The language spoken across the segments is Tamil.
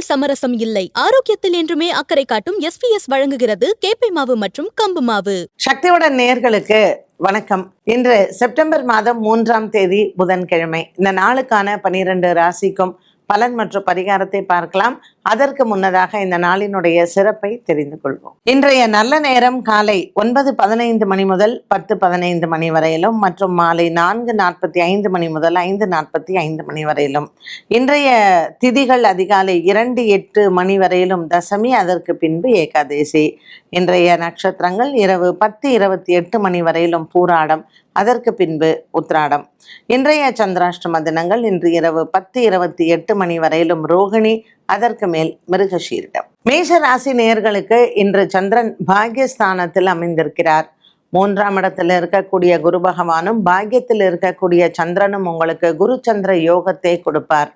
உணவில் சமரசம் இல்லை. ஆரோக்கியத்தில் என்றுமே அக்கறை காட்டும் எஸ் பி எஸ் வழங்குகிறது கேப்பை மாவு மற்றும் கம்பு மாவு. சக்தியுடன் நேர்களுக்கு வணக்கம். இன்று செப்டம்பர் மாதம் மூன்றாம் தேதி புதன்கிழமை. இந்த நாளுக்கான பனிரெண்டு ராசிக்கும் பலன் மற்றும் பரிகாரத்தை பார்க்கலாம். அதற்கு முன்னதாக இந்த நாளினுடைய சிறப்பை தெரிந்து கொள்வோம். இன்றைய நல்ல நேரம் காலை ஒன்பது பதினைந்து மணி முதல் பத்து பதினைந்து மணி வரையிலும் மற்றும் மாலை நான்கு நாற்பத்தி ஐந்து மணி முதல் ஐந்து நாற்பத்தி ஐந்து மணி வரையிலும். இன்றைய திதிகள் அதிகாலை இரண்டு எட்டு மணி வரையிலும் தசமி அதற்கு பின்பு ஏகாதேசி. இன்றைய நட்சத்திரங்கள் இரவு பத்து இருபத்தி எட்டு மணி வரையிலும் பூராடம் அதற்கு பின்பு உத்ராடம் இன்றைய சந்திராஷ்டம தினங்கள் இன்று இரவு பத்து இருபத்தி எட்டு மணி வரையிலும் ரோகிணி அதற்கு மேல் மிருகஷீரிடம் மேஷ ராசி நேயர்களுக்கு இன்று சந்திரன் பாக்யஸ்தானத்தில் அமைந்திருக்கிறார். மூன்றாம் இடத்தில் இருக்கக்கூடிய குரு பகவானும் பாக்கியத்தில் இருக்கக்கூடிய சந்திரனும் உங்களுக்கு குரு சந்திர யோகத்தை கொடுப்பார்.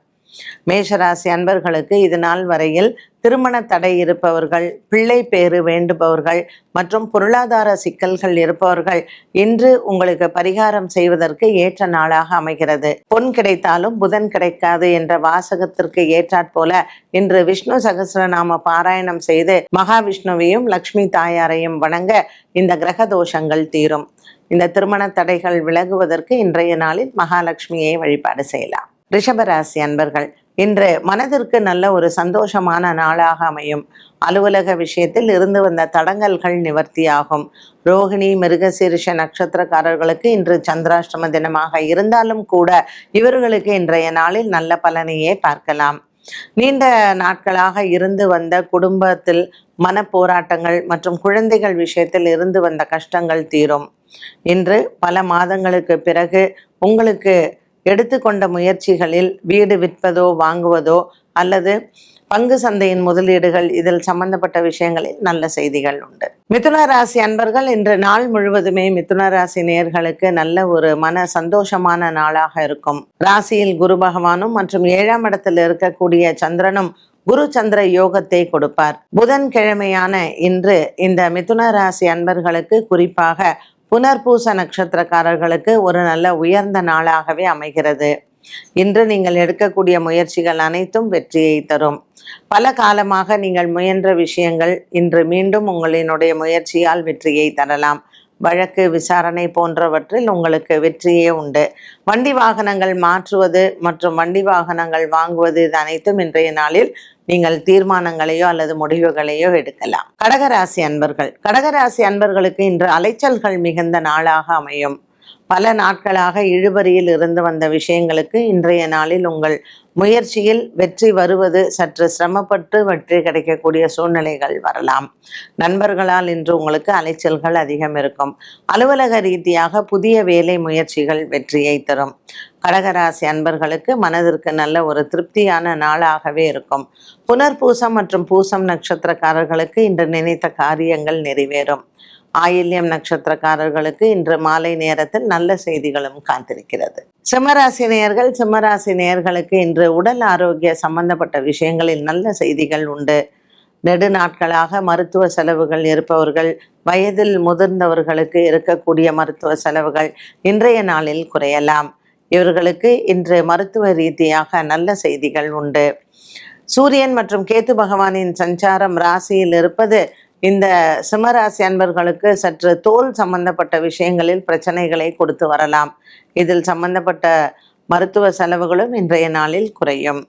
மேஷராசி அன்பர்களுக்கு இது நாள் வரையில் திருமண தடை இருப்பவர்கள் பிள்ளை பேறு வேண்டுபவர்கள் மற்றும் பொருளாதார சிக்கல்கள் இருப்பவர்கள் இன்று உங்களுக்கு பரிகாரம் செய்வதற்கு ஏற்ற நாளாக அமைகிறது. பொன் கிடைத்தாலும் புதன் கிடைக்காது என்ற வாசகத்திற்கு ஏற்றாற்போல இன்று விஷ்ணு சகசிரநாம பாராயணம் செய்து மகாவிஷ்ணுவையும் லக்ஷ்மி தாயாரையும் வணங்க இந்த கிரக தோஷங்கள் தீரும். இந்த திருமண தடைகள் விலகுவதற்கு இன்றைய நாளில் மகாலட்சுமியை வழிபாடு செய்யலாம். ரிஷபராசி அன்பர்கள் இன்று மனதிற்கு நல்ல ஒரு சந்தோஷமான நாளாக அமையும். அலுவலக விஷயத்தில் இருந்து வந்த தடங்கல்கள் நிவர்த்தியாகும். ரோகிணி மிருகசீரிஷ நட்சத்திரக்காரர்களுக்கு இன்று சந்திராஷ்டம தினமாக இருந்தாலும் கூட இவர்களுக்கு இன்றைய நாளில் நல்ல பலனையே பார்க்கலாம். நீண்ட நாட்களாக இருந்து வந்த குடும்பத்தில் மன போராட்டங்கள் மற்றும் குழந்தைகள் விஷயத்தில் இருந்து வந்த கஷ்டங்கள் தீரும். இன்று பல மாதங்களுக்கு பிறகு உங்களுக்கு எடுத்துக்கொண்ட முயற்சிகளில் வீடு விற்பதோ வாங்குவதோ அல்லது பங்கு சந்தையின் முதலீடுகள் இதில் சம்பந்தப்பட்ட விஷயங்களில் நல்ல செய்திகள் உண்டு. மிதுன ராசி அன்பர்கள் இன்று நாள் முழுவதுமே மிதுன ராசி நேர்களுக்கு நல்ல ஒரு மன சந்தோஷமான நாளாக இருக்கும். ராசியில் குரு பகவானும் மற்றும் ஏழாம் இடத்தில் இருக்கக்கூடிய சந்திரனும் குரு சந்திர யோகத்தை கொடுப்பார். புதன்கிழமையான இன்று இந்த மிதுன ராசி அன்பர்களுக்கு குறிப்பாக புனர்பூச நட்சத்திரக்காரர்களுக்கு ஒரு நல்ல உயர்ந்த நாளாகவே அமைகிறது. இன்று நீங்கள் எடுக்கக்கூடிய முயற்சிகள் அனைத்தும் வெற்றியை தரும். பல காலமாக நீங்கள் முயன்ற விஷயங்கள் இன்று மீண்டும் உங்களினுடைய முயற்சியால் வெற்றியை தரலாம். வழக்கு விசாரணை போன்றவற்றில் உங்களுக்கு வெற்றியே உண்டு. வண்டி வாகனங்கள் மாற்றுவது மற்றும் வண்டி வாகனங்கள் வாங்குவது இது அனைத்தும் இன்றைய நாளில் நீங்கள் தீர்மானங்களையோ அல்லது முடிவுகளையோ எடுக்கலாம். கடகராசி அன்பர்கள். கடகராசி அன்பர்களுக்கு இன்று அலைச்சல்கள் மிகுந்த நாளாக அமையும். பல நாட்களாக இழுபறியில் இருந்து வந்த விஷயங்களுக்கு இன்றைய நாளில் உங்கள் முயற்சியில் வெற்றி வருவது சற்று சிரமப்பட்டு வெற்றி கிடைக்கக்கூடிய சூழ்நிலைகள் வரலாம். நண்பர்களால் இன்று உங்களுக்கு அலைச்சல்கள் அதிகம் இருக்கும். அலுவலக ரீதியாக புதிய வேலை முயற்சிகள் வெற்றியை தரும். கடகராசி அன்பர்களுக்கு மனதிற்கு நல்ல ஒரு திருப்தியான நாளாகவே இருக்கும். புனர்பூசம் மற்றும் பூசம் நட்சத்திரக்காரர்களுக்கு இன்று நினைத்த காரியங்கள் நிறைவேறும். ஆயில்யம் நட்சத்திரக்காரர்களுக்கு இன்று மாலை நேரத்தில் நல்ல செய்திகளும் காத்திருக்கிறது. சிம்மராசி நேயர்கள் சிம்மராசி நேயர்களுக்கு இன்று உடல் ஆரோக்கிய சம்பந்தப்பட்ட விஷயங்களில் நல்ல செய்திகள் உண்டு. நெடு நாட்களாக மருத்துவ செலவுகள் இருப்பவர்கள் வயதில் முதிர்ந்தவர்களுக்கு இருக்கக்கூடிய மருத்துவ செலவுகள் இன்றைய நாளில் குறையலாம். இவர்களுக்கு இன்று மருத்துவ ரீதியாக நல்ல செய்திகள் உண்டு. சூரியன் மற்றும் கேத்து பகவானின் சஞ்சாரம் ராசியில் இருப்பது இந்த சிம்மராசி அன்பர்களுக்கு சற்று தோல் சம்பந்தப்பட்ட விஷயங்களில் பிரச்சனைகளை கொடுத்து வரலாம். இதில் சம்பந்தப்பட்ட மருத்துவ செலவுகளும் இன்றைய நாளில் குறையும்.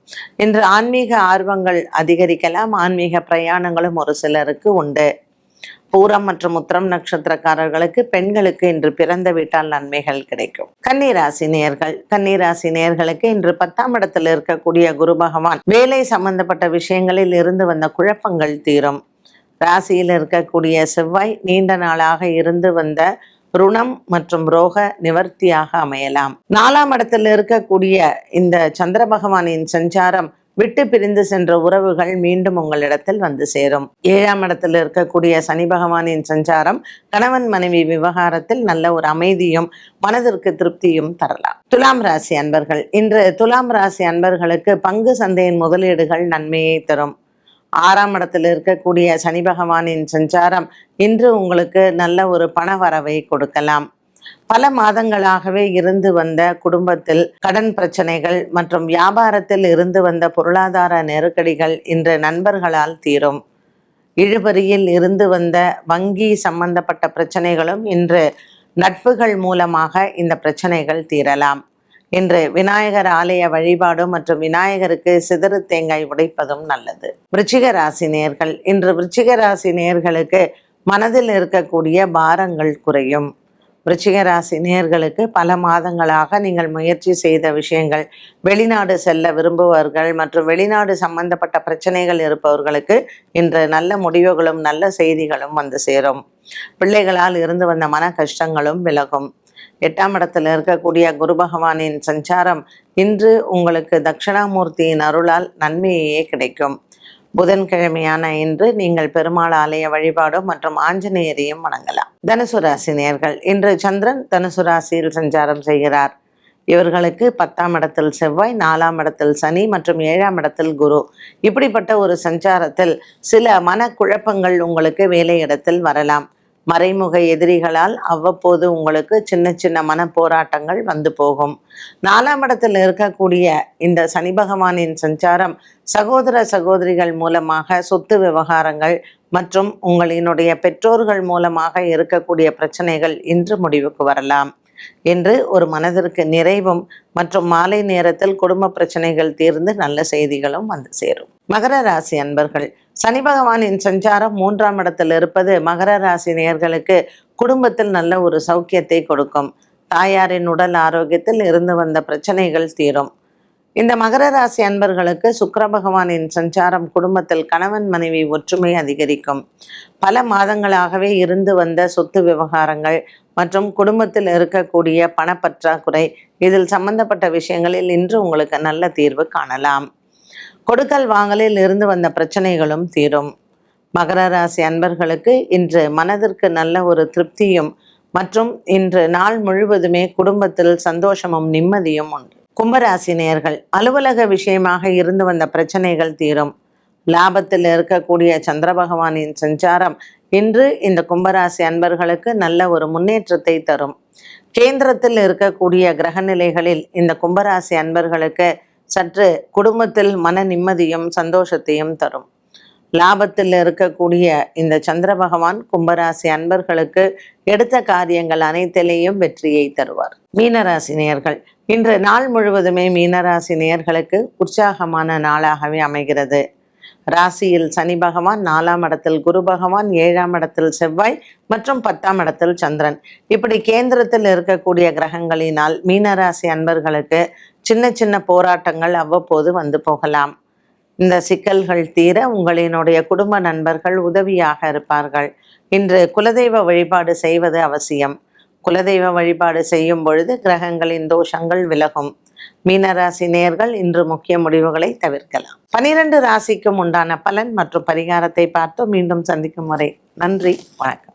இன்று ஆன்மீக ஆர்வங்கள் அதிகரிக்கலாம். ஆன்மீக பிரயாணங்களும் ஒரு சிலருக்கு உண்டு. பூரம் மற்றும் உத்திரம் நட்சத்திரக்காரர்களுக்கு பெண்களுக்கு இன்று பிறந்த வீட்டால் நன்மைகள் கிடைக்கும். கன்னிராசி நேர்கள் கன்னிராசி நேர்களுக்கு இன்று பத்தாம் இடத்தில் இருக்கக்கூடிய குரு பகவான் வேலை சம்பந்தப்பட்ட விஷயங்களில் இருந்து வந்த குழப்பங்கள் தீரும். ராசியில் இருக்கக்கூடிய செவ்வாய் நீண்ட நாளாக இருந்து வந்த ருணம் மற்றும் ரோக நிவர்த்தியாக அமையலாம். நாலாம் இடத்தில் இருக்கக்கூடிய இந்த சந்திர பகவானின் சஞ்சாரம் விட்டு பிரிந்து சென்ற உறவுகள் மீண்டும் உங்களிடத்தில் வந்து சேரும். ஏழாம் இடத்தில் இருக்கக்கூடிய சனி பகவானின் சஞ்சாரம் கணவன் மனைவி விவகாரத்தில் நல்ல ஒரு அமைதியும் மனதிற்கு திருப்தியும் தரலாம். துலாம் ராசி அன்பர்கள் இன்று துலாம் ராசி அன்பர்களுக்கு பங்கு சந்தையின் முதலீடுகள் நன்மையை தரும். ஆறாம் இடத்தில் இருக்கக்கூடிய சனி பகவானின் சஞ்சாரம் இன்று உங்களுக்கு நல்ல ஒரு பண வரவை கொடுக்கலாம். பல மாதங்களாகவே இருந்து வந்த குடும்பத்தில் கடன் பிரச்சனைகள் மற்றும் வியாபாரத்தில் இருந்து வந்த பொருளாதார நெருக்கடிகள் இன்று நண்பர்களால் தீரும். இழுபறியில் இருந்து வந்த வங்கி சம்பந்தப்பட்ட பிரச்சனைகளும் இன்று நட்புகள் மூலமாக இந்த பிரச்சனைகள் தீரலாம். இன்று விநாயகர் ஆலய வழிபாடும் மற்றும் விநாயகருக்கு சிதறு தேங்காய் உடைப்பதும் நல்லது. விருச்சிக ராசி நேர்கள் இன்று விருச்சிக ராசி நேர்களுக்கு மனதில் இருக்கக்கூடிய பாரங்கள் குறையும். விருச்சிக ராசி நேர்களுக்கு பல மாதங்களாக நீங்கள் முயற்சி செய்த விஷயங்கள் வெளிநாடு செல்ல விரும்புபவர்கள் மற்றும் வெளிநாடு சம்பந்தப்பட்ட பிரச்சனைகள் இருப்பவர்களுக்கு இன்று நல்ல முடிவுகளும் நல்ல செய்திகளும் வந்து சேரும். பிள்ளைகளால் இருந்து வந்த மன கஷ்டங்களும் விலகும். எட்டாம் இடத்தில் இருக்கக்கூடிய குரு பகவானின் சஞ்சாரம் இன்று உங்களுக்கு தட்சிணாமூர்த்தியின் அருளால் நன்மையே கிடைக்கும். புதன்கிழமையான இன்று நீங்கள் பெருமாள் ஆலய வழிபாடு மற்றும் ஆஞ்சநேயரையும் வணங்கலாம். தனுசு ராசி நேர்கள் இன்று சந்திரன் தனுசு ராசியில் சஞ்சாரம் செய்கிறார். இவர்களுக்கு பத்தாம் இடத்தில் செவ்வாய் நாலாம் இடத்தில் சனி மற்றும் ஏழாம் இடத்தில் குரு. இப்படிப்பட்ட ஒரு சஞ்சாரத்தில் சில மனக்குழப்பங்கள் உங்களுக்கு வேலையிடத்தில் வரலாம். மறைமுக எதிரிகளால் அவ்வப்போது உங்களுக்கு சின்ன சின்ன மன போராட்டங்கள் வந்து போகும். நாலாம் இடத்தில் இருக்கக்கூடிய இந்த சனி பகவானின் சஞ்சாரம் சகோதர சகோதரிகள் மூலமாக சொத்து விவகாரங்கள் மற்றும் உங்களினுடைய பெற்றோர்கள் மூலமாக இருக்கக்கூடிய பிரச்சனைகள் இன்று முடிவுக்கு வரலாம் என்று ஒரு மனதிற்கு நிறைவும் மற்றும் மாலை நேரத்தில் குடும்ப பிரச்சனைகள் தீர்ந்து நல்ல செய்திகளும் வந்து சேரும். மகர ராசி அன்பர்கள் சனி பகவானின் சஞ்சாரம் மூன்றாம் இடத்தில் இருப்பது மகர ராசி நேர்களுக்கு குடும்பத்தில் நல்ல ஒரு சௌக்கியத்தை கொடுக்கும். தாயாரின் உடல் ஆரோக்கியத்தில் இருந்து வந்த பிரச்சனைகள் தீரும். இந்த மகர ராசி அன்பர்களுக்கு சுக்கர பகவானின் சஞ்சாரம் குடும்பத்தில் கணவன் மனைவி ஒற்றுமை அதிகரிக்கும். பல மாதங்களாகவே இருந்து வந்த சொத்து விவகாரங்கள் மற்றும் குடும்பத்தில் இருக்கக்கூடிய பணப்பற்றாக்குறை இதில் சம்பந்தப்பட்ட விஷயங்களில் இன்று உங்களுக்கு நல்ல தீர்வு காணலாம். கொடுக்கல் வாங்கலில் இருந்து வந்த பிரச்சனைகளும் தீரும். மகர ராசி அன்பர்களுக்கு இன்று மனதிற்கு நல்ல ஒரு திருப்தியும் மற்றும் இன்று நாள் முழுவதுமே குடும்பத்தில் சந்தோஷமும் நிம்மதியும் உண்டு. கும்பராசி நேர்கள் அலுவலக விஷயமாக இருந்து வந்த பிரச்சனைகள் தீரும். லாபத்தில் இருக்கக்கூடிய சந்திர பகவானின் சஞ்சாரம் இன்று இந்த கும்பராசி அன்பர்களுக்கு நல்ல ஒரு முன்னேற்றத்தை தரும். கேந்திரத்தில் இருக்கக்கூடிய கிரக நிலைகளில் இந்த கும்பராசி அன்பர்களுக்கு சற்று குடும்பத்தில் மன நிம்மதியும் சந்தோஷத்தையும் தரும். லாபத்தில் இருக்கக்கூடிய இந்த சந்திர பகவான் கும்பராசி அன்பர்களுக்கு எடுத்த காரியங்கள் அனைத்திலேயும் வெற்றியை தருவார். மீனராசி நேயர்கள் இன்று நாள் முழுவதுமே மீனராசி நேயர்களுக்கு உற்சாகமான நாளாகவே அமைகிறது. ராசியில் சனி பகவான் நாலாம் இடத்தில் குரு பகவான் ஏழாம் இடத்தில் செவ்வாய் மற்றும் பத்தாம் இடத்தில் சந்திரன். இப்படி கேந்திரத்தில் இருக்கக்கூடிய கிரகங்களினால் மீனராசி அன்பர்களுக்கு சின்ன சின்ன போராட்டங்கள் அவ்வப்போது வந்து போகலாம். இந்த சிக்கல்கள் தீர உங்களினுடைய குடும்ப நண்பர்கள் உதவியாக இருப்பார்கள். இன்று குலதெய்வ வழிபாடு செய்வது அவசியம். குலதெய்வ வழிபாடு செய்யும் பொழுது கிரகங்களின் தோஷங்கள் விலகும். மீனராசி நேர்கள் இன்று முக்கிய முடிவுகளை தவிர்க்கலாம். பனிரெண்டு ராசிக்கும் உண்டான பலன் மற்றும் பரிகாரத்தை பார்த்து மீண்டும் சந்திக்கும் முறை. நன்றி வணக்கம்.